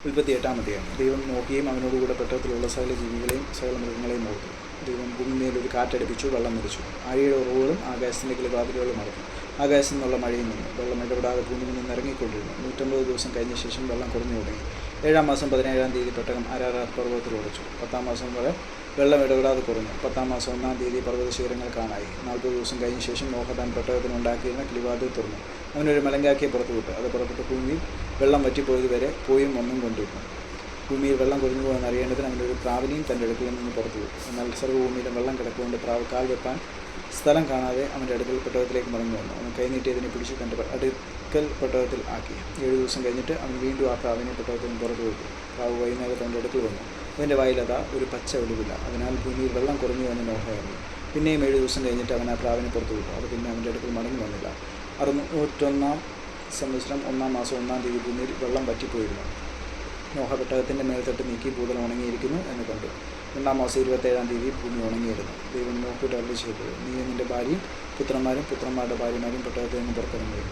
ഉൽപ്പത്തി എട്ടാം അധ്യായം ദൈവം നോക്കിയും അവനോടുകൂടെ പെട്ടത്തിലുള്ള സകല ജീവികളെയും സകല മൃഗങ്ങളെയും നോക്കി ദൈവം ഭൂമിയിൽ ഒരു കാറ്റടിപ്പിച്ചു വെള്ളം നിറച്ചു ആഴിയുടെ ഉറവുകളും ആകാശത്തിന്റെ കിളിവാതിലുകളും മറന്നു ആകാശത്തു നിന്നുള്ള മഴയിൽ നിന്ന്. വെള്ളം ഇടപെടാതെ ഭൂമിയിൽ നിന്ന് ഇറങ്ങിക്കൊണ്ടിരുന്നു. നൂറ്റമ്പത് ദിവസം കഴിഞ്ഞ ശേഷം വെള്ളം കുറഞ്ഞു തുടങ്ങി. ഏഴാം മാസം പതിനേഴാം തീയതി പെട്ടകം അരാറാത്ത് പർവതത്തിൽ ഉടച്ചു പത്താം മാസം വരെ വെള്ളം ഇടപെടാതെ കുറഞ്ഞു. പത്താം മാസം ഒന്നാം തീയതി പർവത ശിഖരങ്ങൾ കാണായി. നാൽപ്പത് ദിവസം കഴിഞ്ഞ ശേഷം നോഹത്താൻ പെട്ടകത്തിന് ഉണ്ടാക്കിയിരുന്ന കിളിവാതിൽ തുറന്നു. അവനൊരു മലങ്കാക്കിയെ പുറത്തുവിട്ടു. അത് പുറപ്പെട്ട ഭൂമിയിൽ വെള്ളം വറ്റിപ്പോയതുവരെ പോയും ഒന്നും കൊണ്ടിരുന്നു. ഭൂമിയിൽ വെള്ളം കുറഞ്ഞു പോകുമെന്ന് അറിയേണ്ടതിന് അവന്റെ ഒരു പ്രാവിനെയും തന്റെ അടുക്കൽ നിന്ന് പുറത്തു എന്നാൽ സർവഭൂമിയിലും വെള്ളം കിടക്കുകൊണ്ട് പ്രാവ് കാൽ വെപ്പാൻ സ്ഥലം കാണാതെ അവന്റെ അടുക്കൽ പെട്ടകത്തിലേക്ക് മടങ്ങി വന്നു. അവൻ കൈനീട്ടിയതിനെ പിടിച്ച് തന്റെ അടുക്കൽ പെട്ടകത്തിൽ ആക്കി. ഏഴ് ദിവസം കഴിഞ്ഞിട്ട് അവൻ വീണ്ടും ആ പ്രാവിനെ പെട്ടകത്തിൽ നിന്ന് പുറത്തു വിട്ടു പ്രാവ് വൈകുന്നേരത്ത് അവന്റെ അടുക്കൽ വന്നു. അവന്റെ വായിലതാ ഒരു പച്ച ഒലിവില്ല. അതിനാൽ ഭൂമിയിൽ വെള്ളം കുറഞ്ഞു എന്ന് നോഹയായിരുന്നു പിന്നെയും ഏഴ് ദിവസം കഴിഞ്ഞിട്ട് അവൻ ആ പ്രാവിനെ പുറത്തു വിട്ടു. അത് പിന്നെ അവന്റെ അടുക്കൽ മടങ്ങി വന്നില്ല. അറുന്നൂറ്റൊന്നാം സംവത്സരം ഒന്നാം മാസം ഒന്നാം തീയതി ഭൂമിയിൽ വെള്ളം വറ്റിപ്പോയിരുന്നു. നോഹ പെട്ടകത്തിന്റെ മേൽത്തട്ട് നീക്കി ഭൂതലം ഉണങ്ങിയിരിക്കുന്നു എന്ന് കണ്ടു. രണ്ടാം മാസം ഇരുപത്തേഴാം തീയതി ഭൂമി ഉണങ്ങിയിരുന്നു. ദൈവം നോക്കിയിട്ട് അരളി ചെയ്തത് നീ നിന്റെ ഭാര്യയും പുത്രന്മാരും പുത്രന്മാരുടെ ഭാര്യമാരും പെട്ടകത്തിൽ നിന്ന് പുറത്തിറങ്ങി.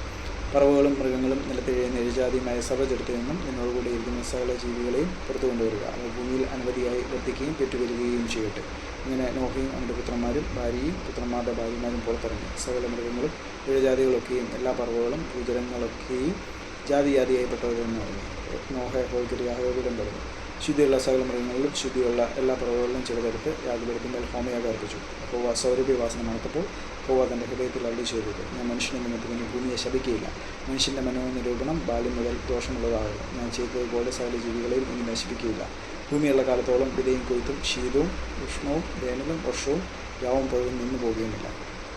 പറവുകളും മൃഗങ്ങളും നിലത്തിഴയുന്ന എഴുജാതിയുമായ സർവജടത്തിൽ നിന്നും നിന്നോടുകൂടി ഇരിക്കുന്ന സകല ജീവികളെയും പുറത്തു കൊണ്ടുവരിക. അവ ഭൂമിയിൽ അനവധിയായി വർദ്ധിക്കുകയും പെറ്റുവരികയും ചെയ്യട്ടെ. ഇങ്ങനെ നോഹയും അവന്റെ പുത്രന്മാരും ഭാര്യയും പുത്രന്മാരുടെ ഭാര്യമാരും പുറത്തിറങ്ങി. സകല മൃഗങ്ങളും എഴുജാതികളൊക്കെയും എല്ലാ പറവുകളും ഭൂജലങ്ങളൊക്കെയും ജാതി ജാതിയായി പെട്ടവരെന്ന് പറഞ്ഞു. നോഹ ഹോയ്ക്കൊരു യാഹോബിടം പറഞ്ഞു. ശുദ്ധിയുള്ള സകല മൃഗങ്ങളിലും ശുദ്ധിയുള്ള എല്ലാ പറവുകളിലും ചിലതെടുത്ത് യാഗപീഠത്തിന്മേൽ ഹോമയാഗം അർപ്പിച്ചു. ഹോവ സൗരഭ്യവാസന നടത്തപ്പോൾ ഹോവ തന്റെ ഹൃദയത്തിൽ അള്ളി ചെയ്തത് ഞാൻ മനുഷ്യനെ നിമിത്തത്തിന് ഭൂമിയെ ശപിക്കുകയില്ല. മനുഷ്യന്റെ മനോനിരൂപണം ബാല്യം മുതൽ ദോഷമുള്ളതാകും ഞാൻ ചെയ്തതുപോലെ സകല ജീവികളെയും ഇനി നശിപ്പിക്കുകയില്ല. ഭൂമിയുള്ള കാലത്തോളം വിതയും കൊയ്ത്തും ശീതവും ഉഷ്ണവും വേനലും വർഷവും യാവും പൊഴും നിന്നു പോവുകയുമില്ല